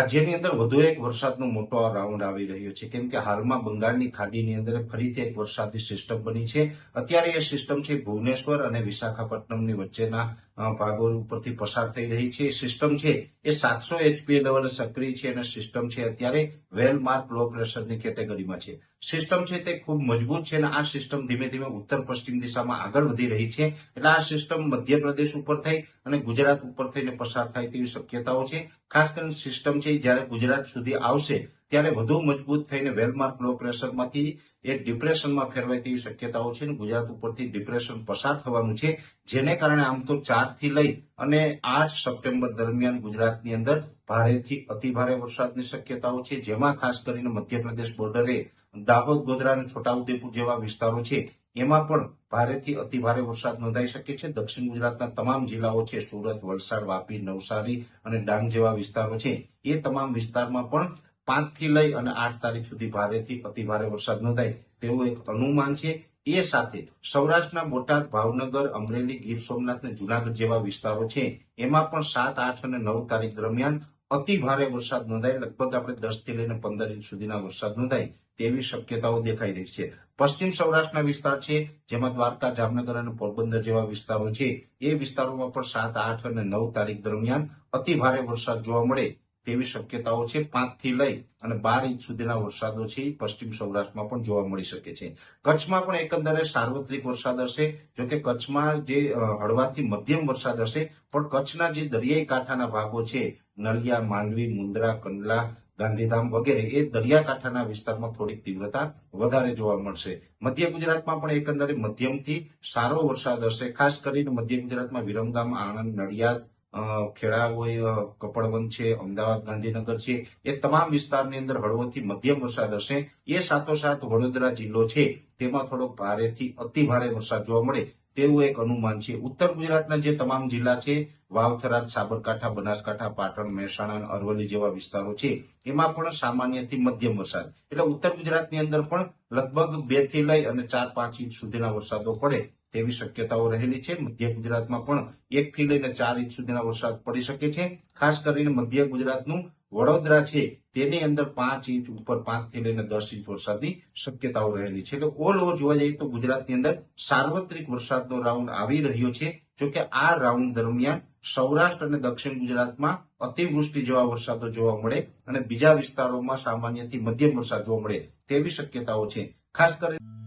રાજ્યની અંદર વધુ એક વરસાદનો મોટો રાઉન્ડ આવી રહ્યો છે. કેમ કે હાલમાં બંગાળની ખાડીની અંદર ફરીથી એક વરસાદી સિસ્ટમ બની છે. અત્યારે એ સિસ્ટમ છે ભુવનેશ્વર અને વિશાખાપટ્ટનમની વચ્ચેના ભાગો ઉપરથી પસાર થઈ રહી છે. સિસ્ટમ છે એ સાતસો એચપી લેવલે સક્રિય છે અને સિસ્ટમ છે અત્યારે વેલ માર્ક લો પ્રેશરની કેટેગરીમાં છે. સિસ્ટમ છે તે ખૂબ મજબૂત છે અને આ સિસ્ટમ ધીમે ધીમે ઉત્તર પશ્ચિમ દિશામાં આગળ વધી રહી છે. એટલે આ સિસ્ટમ મધ્યપ્રદેશ ઉપર થઈ અને ગુજરાત ઉપર થઈને પસાર થાય તેવી શક્યતાઓ છે. ખાસ કરીને સિસ્ટમ છે જ્યારે ગુજરાત સુધી આવશે ત્યારે વધુ મજબૂત થઈને વેલમાર્ક લો પ્રેશરમાંથી એ ડિપ્રેશનમાં ફેરવાય તેવી શક્યતાઓ છે ગુજરાત ઉપરથી ડિપ્રેશન પસાર થવાનું છે, જેને કારણે આમ તો ચારથી લઈ અને આઠ સપ્ટેમ્બર દરમિયાન ગુજરાતની અંદર ભારેથી અતિભારે વરસાદની શક્યતાઓ છે, જેમાં ખાસ કરીને મધ્યપ્રદેશ બોર્ડરે દાહોદ, ગોધરા અને છોટાઉદેપુર જેવા વિસ્તારો છે, એમાં પણ ભારેથી અતિભારે વરસાદ નોંધાઈ શકે છે. દક્ષિણ ગુજરાતના તમામ જિલ્લાઓ છે, સુરત, વલસાડ, વાપી, નવસારી અને ડાંગ જેવા વિસ્તારો છે. એ તમામ વિસ્તારમાં પણ પાંચથી લઈ અને આઠ તારીખ સુધી ભારેથી અતિભારે વરસાદ નોંધાય તેવું એક અનુમાન છે. એ સાથે સૌરાષ્ટ્રના બોટાદ, ભાવનગર, અમરેલી, ગીર સોમનાથ અને જુનાગઢ જેવા વિસ્તારો છે. એમાં પણ સાત, આઠ અને નવ તારીખ દરમિયાન અતિ ભારે વરસાદ નોંધાય. લગભગ આપણે દસથી લઈને પંદર ઇંચ સુધીના વરસાદ નોંધાય તેવી શક્યતાઓ દેખાઈ રહી છે. પશ્ચિમ સૌરાષ્ટ્રના વિસ્તાર છે, જેમાં દ્વારકા, જામનગર અને પોરબંદર જેવા વિસ્તારો છે. એ વિસ્તારોમાં પણ સાત, આઠ અને નવ તારીખ દરમિયાન અતિ ભારે વરસાદ જોવા મળે તેવી શક્યતાઓ છે પાંચથી લઈ અને બાર ઇંચ સુધીના વરસાદો છે. પશ્ચિમ સૌરાષ્ટ્રમાં પણ જોવા મળી શકે છે. કચ્છમાં પણ એકંદરે સાર્વત્રિક વરસાદ હશે, જોકે કચ્છમાં જે હળવાથી મધ્યમ વરસાદ હશે, પણ કચ્છના જે દરિયાઈ કાંઠાના ભાગો છે, નળિયા, માંડવી, મુન્દ્રા, કંડલા, ગાંધીધામ વગેરે, એ દરિયાકાંઠાના વિસ્તારમાં થોડીક તીવ્રતા વધારે જોવા મળશે. મધ્ય ગુજરાતમાં પણ એકંદરે મધ્યમથી સારો વરસાદ હશે, ખાસ કરીને મધ્ય ગુજરાતમાં વિરમગામ, આણંદ, નડિયાદ ખેડા હોય કપડવંત છે, અમદાવાદ, ગાંધીનગર છે, એ તમામ વિસ્તારની અંદર હળવોથી મધ્યમ વરસાદ હશે. એ સાથોસાથ વડોદરા જિલ્લો છે, તેમાં થોડોક ભારેથી અતિ ભારે વરસાદ જોવા મળે તેવું એક અનુમાન છે. ઉત્તર ગુજરાતના જે તમામ જિલ્લા છે વાવથરાજ સાબરકાંઠા, બનાસકાંઠા, પાટણ, મહેસાણા અરવલ્લી જેવા વિસ્તારો છે, એમાં પણ સામાન્યથી મધ્યમ વરસાદ. એટલે ઉત્તર ગુજરાતની અંદર પણ લગભગ બેથી લઈ અને ચાર પાંચ ઇંચ સુધીના વરસાદો પડે તેવી શક્યતાઓ રહેલી છે. મધ્ય ગુજરાતમાં પણ એક થી લઈને ચાર ઇંચ સુધીના વરસાદ પડી શકે છે. ખાસ કરીને મધ્ય ગુજરાતનું વડોદરા છે, તેની અંદર પાંચ ઇંચ ઉપર પાંચથી લઈને દસ ઇંચ વરસાદની શક્યતાઓ રહેલી છે. એટલે ઓલ ઓવર જોવા જઈએ તો ગુજરાતની અંદર સાર્વત્રિક વરસાદનો રાઉન્ડ આવી રહ્યો છે. જોકે આ રાઉન્ડ દરમિયાન સૌરાષ્ટ્ર અને દક્ષિણ ગુજરાતમાં અતિવૃષ્ટિ જેવા વરસાદો જોવા મળે અને બીજા વિસ્તારોમાં સામાન્યથી મધ્યમ વરસાદ જોવા મળે તેવી શક્યતાઓ છે. ખાસ કરીને